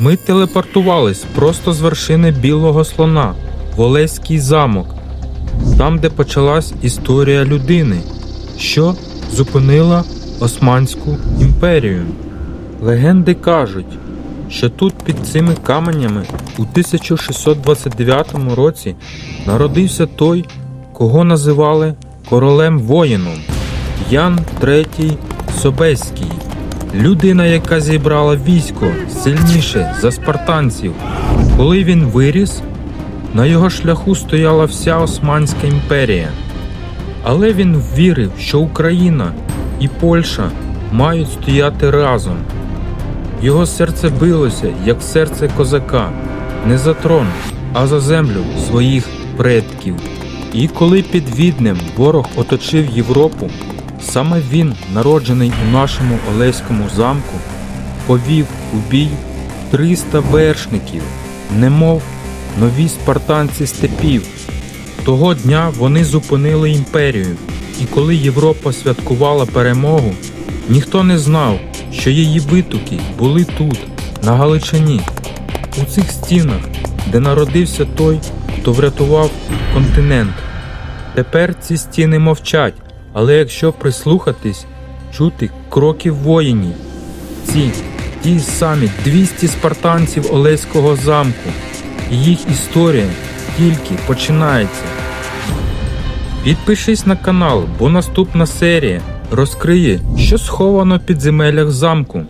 Ми телепортувались просто з вершини білого слона в Олеський замок, там, де почалась історія людини, що зупинила Османську імперію. Легенди кажуть, що тут під цими каменями у 1629 році народився той, кого називали королем воїном Ян III Собеський. Людина, яка зібрала військо сильніше за спартанців. Коли він виріс, на його шляху стояла вся Османська імперія. Але він вірив, що Україна і Польща мають стояти разом. Його серце билося, як серце козака, не за трон, а за землю своїх предків. І коли під Віднем ворог оточив Європу, саме він, народжений у нашому Олеському замку, повів у бій 300 вершників, немов нові спартанці степів. Того дня вони зупинили імперію, і коли Європа святкувала перемогу, ніхто не знав, що її витоки були тут, на Галичині, у цих стінах, де народився той, хто врятував континент. Тепер ці стіни мовчать, але якщо прислухатись, чути кроки воїнів. Ці ті самі 200 спартанців Олеського замку. І їх історія тільки починається. Підпишись на канал, бо наступна серія розкриє, що сховано під земелях замку.